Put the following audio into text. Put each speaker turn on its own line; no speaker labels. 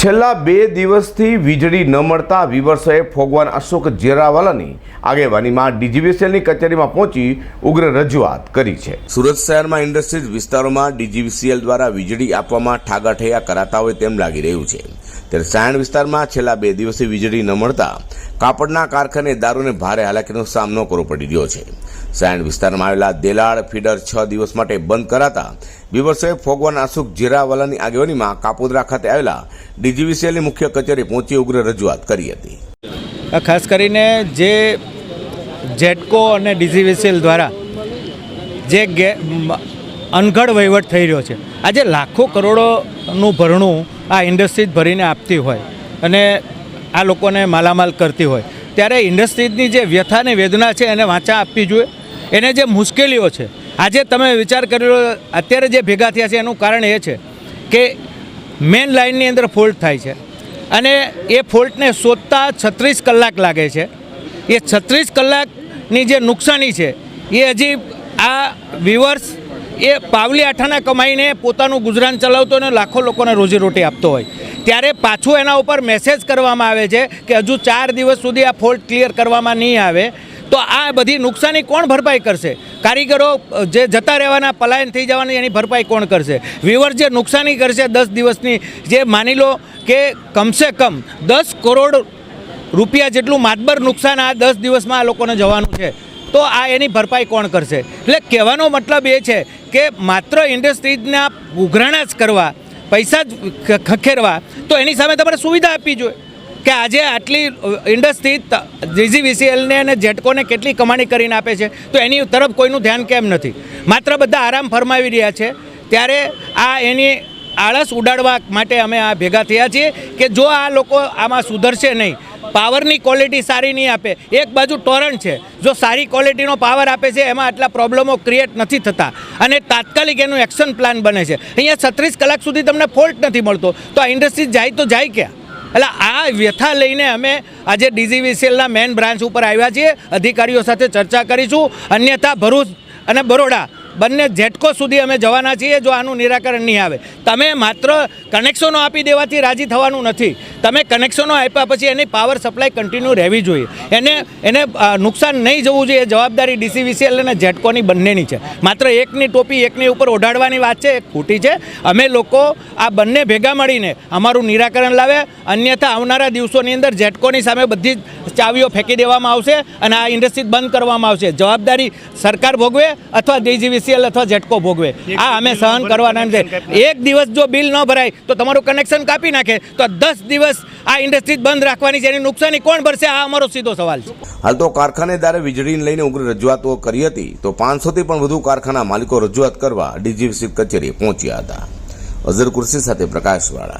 છેલ્લા બે દિવસથી વીજળી ન મળતા વિવર્સોએ ફોગવાન અશોક જેરાવાલાની આગેવાનીમાં ડીજીવીસીએલની કચેરીમાં પહોંચી ઉગ્ર રજૂઆત કરી છે. સુરત શહેરમાં ઇન્ડસ્ટ્રીઝ વિસ્તારોમાં ડીજીવીસીએલ દ્વારા વીજળી આપવામાં ઠાગાઠૈયા કરાતા હોય તેમ લાગી રહ્યું છે. ત્યારે સાયણ વિસ્તારમાં છેલ્લા બે દિવસથી વીજળી ન મળતા કાપડના કારખાનેદારોને ભારે હાલાકીનો સામનો કરવો પડી રહ્યો છે. સાયણ વિસ્તારમાં આવેલા દેલાડ ફીડર છ દિવસ માટે બંધ કરાતા વિવર્સોએ ફોગવાન અશોક જીરાવાલાની આગેવાનીમાં કાપોદરા ખાતે આવેલા ડીજીવીસીએલની મુખ્ય કચેરી પહોંચી ઉગ્ર રજૂઆત કરી હતી.
ખાસ કરીને જે જેટકો અને ડીજીવીસીએલ દ્વારા જે અનગઢ વહીવટ થઈ રહ્યો છે. આજે લાખો કરોડોનું ભરણું આ ઇન્ડસ્ટ્રીઝ ભરીને આપતી હોય અને આ લોકોને માલામાલ કરતી હોય. ત્યારે ઇન્ડસ્ટ્રીઝની જે વ્યથા અને વેદના છે એને વાંચા આપવી જોઈએ. એને જે મુશ્કેલીઓ છે આજે તમે વિચાર કર્યો, અત્યારે જે ભેગા થયા છે, એનું કારણ એ છે કે મેઇન લાઇનની અંદર ફોલ્ટ થાય છે. અને એ ફોલ્ટને શોધતા છત્રીસ કલાક લાગે છે. એ છત્રીસ કલાકની જે નુકસાની છે, એ હજી આ વિવર્સ એ પાવલી આઠાના કમાઈને પોતાનું ગુજરાન ચલાવતો અને લાખો લોકોને રોજીરોટી આપતો હોય. ત્યારે પાછું એના ઉપર મેસેજ કરવામાં આવે છે કે હજુ ચાર દિવસ સુધી આ ફોલ્ટ ક્લિયર કરવામાં નહીં આવે. તો આ બધી નુકસાની કોણ ભરપાઈ કરશે? કારીગરો જે જતા રહેવાના, પલાયન થઈ જવાની એની ભરપાઈ કોણ કરશે? વિવર જે નુકસાની કરશે દસ દિવસની, જે માની લો કે કમસે કમ દસ કરોડ રૂપિયા જેટલું માતબર નુકસાન આ દસ દિવસમાં આ લોકોને જવાનું છે, તો આ એની ભરપાઈ કોણ કરશે? એટલે કહેવાનો મતલબ એ છે કે માત્ર ઇન્ડસ્ટ્રીઝના ઉઘરાણા જ કરવા, પૈસા જ ખખેરવા, તો એની સામે તમારે સુવિધા આપવી જોઈએ. કે આજે આટલી ઇન્ડસ્ટ્રી જીજીવીસીએલને અને જેટકોને કેટલી કમાણી કરીને આપે છે, તો એની તરફ કોઈનું ધ્યાન કેમ નથી? માત્ર બધા આરામ ફરમાવી રહ્યા છે, ત્યારે આ એની આળસ ઉડાડવા માટે અમે આ ભેગા થયા છીએ કે જો આ લોકો આમાં સુધરશે નહીં, પાવરની ક્વોલિટી સારી નહીં આપે, એક બાજુ ટોરન્ટ છે, જો સારી ક્વોલિટીનો પાવર આપે છે, એમાં આટલા પ્રોબ્લેમો ક્રિએટ નથી થતા, અને તાત્કાલિક એનું એક્શન પ્લાન બને છે. અહીંયા છત્રીસ કલાક સુધી તમને ફોલ્ટ નથી મળતો, તો આ ઇન્ડસ્ટ્રી જાય તો જાય ક્યાં? એટલે આ વ્યથા લઈને અમે આજે ડીજીવીસીએલના મેન બ્રાન્ચ ઉપર આવ્યા છીએ. અધિકારીઓ સાથે ચર્ચા કરીશું. અન્યથા ભરૂચ અને બરોડા બંને જેટકો સુધી અમે જવાના છીએ જો આનું નિરાકરણ નહીં આવે. તમે માત્ર કનેક્શનો આપી દેવાથી રાજી થવાનું નથી. તમે કનેક્શનો આપ્યા પછી એની પાવર સપ્લાય કન્ટિન્યુ રહેવી જોઈએ. એને એને નુકસાન નહીં જવું જોઈએ. જવાબદારી ડીસીવીસીએલ અને જેટકોની બંનેની છે. માત્ર એકની ટોપી એકની ઉપર ઓઢાડવાની વાત છે એ ખોટી છે. અમે લોકો આ બંને ભેગા મળીને અમારું નિરાકરણ લાવે. અન્યથા આવનારા દિવસોની અંદર ઝેટકોની સામે બધી જ ચાવીઓ ફેંકી દેવામાં આવશે અને આ ઇન્ડસ્ટ્રી બંધ કરવામાં આવશે. જવાબદારી સરકાર ભોગવે અથવા ડીજીવીસીએલ અથવા જેટકો ભોગવે. આ અમે સહન કરવાના છે. એક દિવસ જો બિલ ન ભરાય તો તમારું કનેક્શન કાપી નાખે. તો દસ દિવસ આ ઇન્ડસ્ટ્રી બંધ રાખવાની છે. એની નુકસાની કોણ ભરશે? આ અમારો સીધો સવાલ છે.
હાલ તો કારખાનેદારે વીજળીને લઈને ઉગ્ર રજૂઆતો કરી હતી. તો પાંચસોથી પણ વધુ કારખાના માલિકો રજૂઆત કરવા ડીજીવીસી કચેરીએ પહોંચ્યા હતા. અઝર કુર્સી સાથે પ્રકાશવાળા.